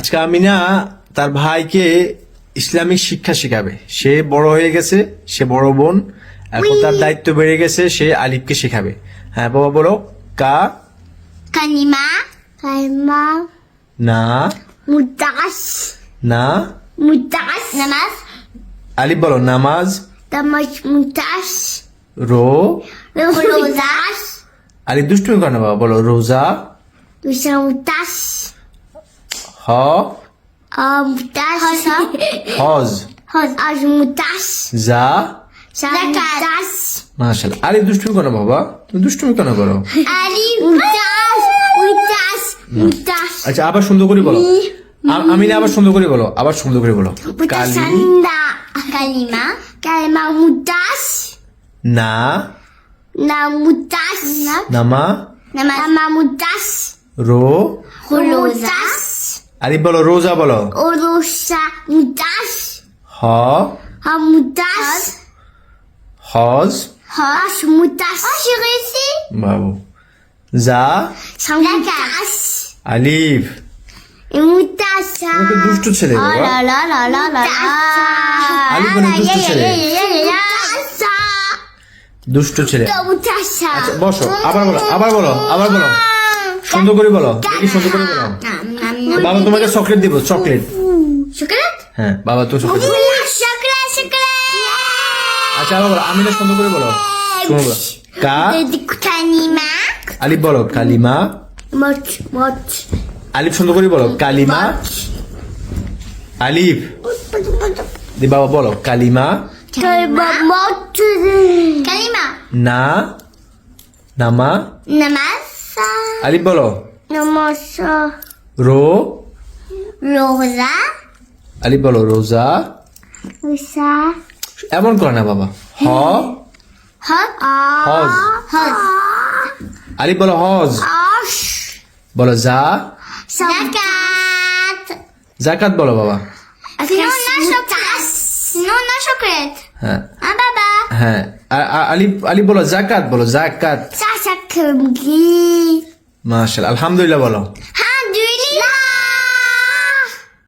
আজকে আমিনা তার ভাইকে ইসলামিক শিক্ষা শেখাবে। সে বড় হয়ে গেছে সে বড় বোন। এখন তার দায়িত্ব বেড়ে গেছে সে আলিফকে শেখাবে। হ্যাঁ বাবা বলো কা? কালিমা না। মুদাস। না। মুদাস। নামাজ। আলিফ বলো নামাজ। নামাজ মুদাস। রো। রোজাস আলিফ দুষ্টুমি করে না বাবা বলো রোজা। দুসা মুদাস। মুদাস হজ হজ আজ মুদাস যা জাকাত মাশাল আলিফ দুষ্টুমি করো না বাবা তুমি দুষ্টুমি কেন করো আলি মুদাস মুদাস মুদাস আচ্ছা আবার সুন্দর করে বলো আ- আমিনা আবার সুন্দর করে বলো আবার সুন্দর করে বলো কালিমা কালিমা না না মুদাস নামা নামা মুদাস রো রোজাস আলিফ বলো রোজা বলো। ওরোসা মুদাস। হ। হামুদাস হজ। হাস মুদাস। শিরেছি বাবু। যা সামুদাস আলিফ। মুদাসা তুমি দুষ্টু ছেলে বাবা। লা লা লা লা লা আলিফ দুষ্টু ছেলে। মুদাসা ছেলে আচ্ছা বসো। আবার বলো আবার বলো আবার বলো। সুন্দর করে বলো। সুন্দর করে বলো। বাবা তোমাকে চকলেট দিব চকলেট চকলেট হ্যাঁ বাবা তো চকলেট চকলেট চকলেট আচ্ছা বলো আমিনা সুন্দর করে বলো। শুনো বলো। কা? কালিমা। আলিফ বলো কালিমা। মচ মচ। আলিফ সুন্দর করে বলো কালিমা। আলিফ। দি বাবা বলো কালিমা। কালিমা না নামা। নামাজ আলিফ বলো। নামাজ রো? রোজা। আলি বলো রোজা। উসা এমন করে না বাবা। হ। হজ হজ। হজ। আলিফ বলো হজ। আশ বলো যা। জাকাত। জাকাত বলো বাবা. হ্যাঁ। হ্যাঁ। আলিফ আলিফ বলো জাকাত বলো জাকাত। Sasa মাশাল আলহামদুলিল্লাহ বলো।